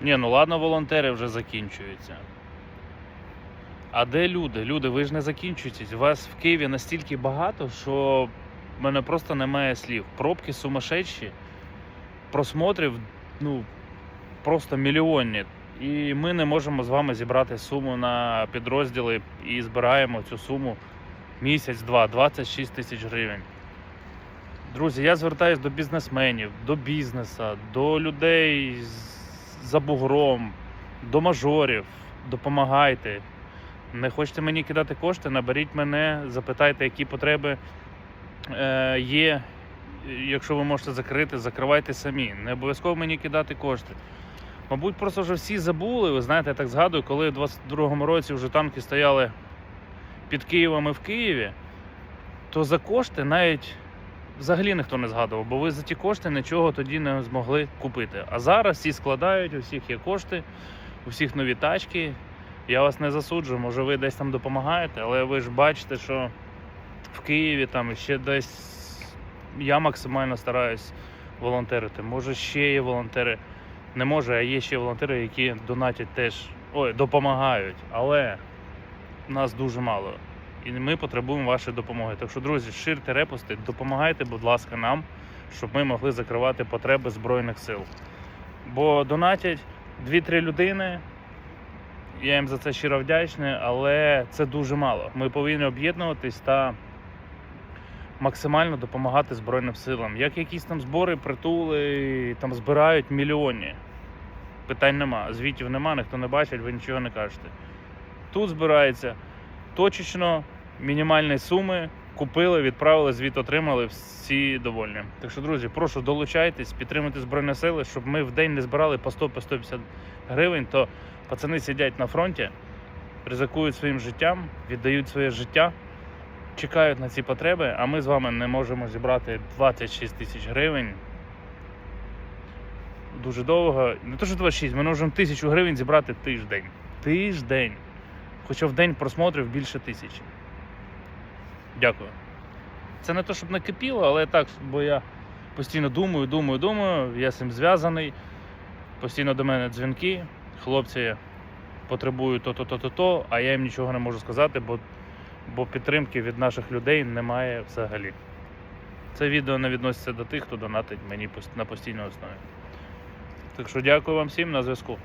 Ні, ну ладно, волонтери вже закінчуються. А де люди? Люди, ви ж не закінчуєтесь. Вас в Києві настільки багато, що в мене просто немає слів. Пробки сумасшедші, просмотрів, ну, просто мільйонні. І ми не можемо з вами зібрати суму на підрозділи і збираємо цю суму місяць-два, 26 тисяч гривень. Друзі, я звертаюсь до бізнесменів, до бізнеса, до людей з- за бугром, до мажорів. Допомагайте. Не хочете мені кидати кошти, наберіть мене, запитайте, які потреби е, є. Якщо ви можете закрити, закривайте самі. Не обов'язково мені кидати кошти. Мабуть, просто вже всі забули. Ви знаєте, я так згадую, коли в 22-му році вже танки стояли під Києвом і в Києві, то за кошти навіть взагалі ніхто не згадував, бо ви за ті кошти нічого тоді не змогли купити. А зараз всі складають, у всіх є кошти, у всіх нові тачки. Я вас не засуджую, може ви десь там допомагаєте, але ви ж бачите, що в Києві там ще десь я максимально стараюсь волонтерити. Може, ще є волонтери. Не може, а є ще волонтери, які донатять теж, ой, допомагають. Але нас дуже мало. І ми потребуємо вашої допомоги. Так що, друзі, ширте репости, допомагайте, будь ласка, нам, щоб ми могли закривати потреби Збройних сил. Бо донатять 2-3 людини. Я їм за це щиро вдячний, але це дуже мало. Ми повинні об'єднуватись та максимально допомагати Збройним силам. Як якісь там збори, притули там збирають мільйонні. Питань нема. Звітів нема, ніхто не бачить, ви нічого не кажете. Тут збирається точечно, мінімальні суми. Купили, відправили, звіт отримали, всі довольні. Так що, друзі, прошу долучайтесь, підтримуйте Збройні Сили, щоб ми в день не збирали по 100 по 150 гривень, то пацани сидять на фронті, ризикують своїм життям, віддають своє життя, чекають на ці потреби, а ми з вами не можемо зібрати 26 тисяч гривень. Дуже довго. Не то, що 26, ми можемо тисячу гривень зібрати тиждень. Тиждень. Хоча в день просмотрів більше тисячі. Дякую. Це не то, щоб накипіло, але так, бо я постійно думаю, думаю, думаю, я з цим зв'язаний. Постійно до мене дзвінки, хлопці потребують то-то, то-то, то, а я їм нічого не можу сказати, бо, бо підтримки від наших людей немає взагалі. Це відео не відноситься до тих, хто донатить мені на постійній основі. Так що дякую вам всім на зв'язку.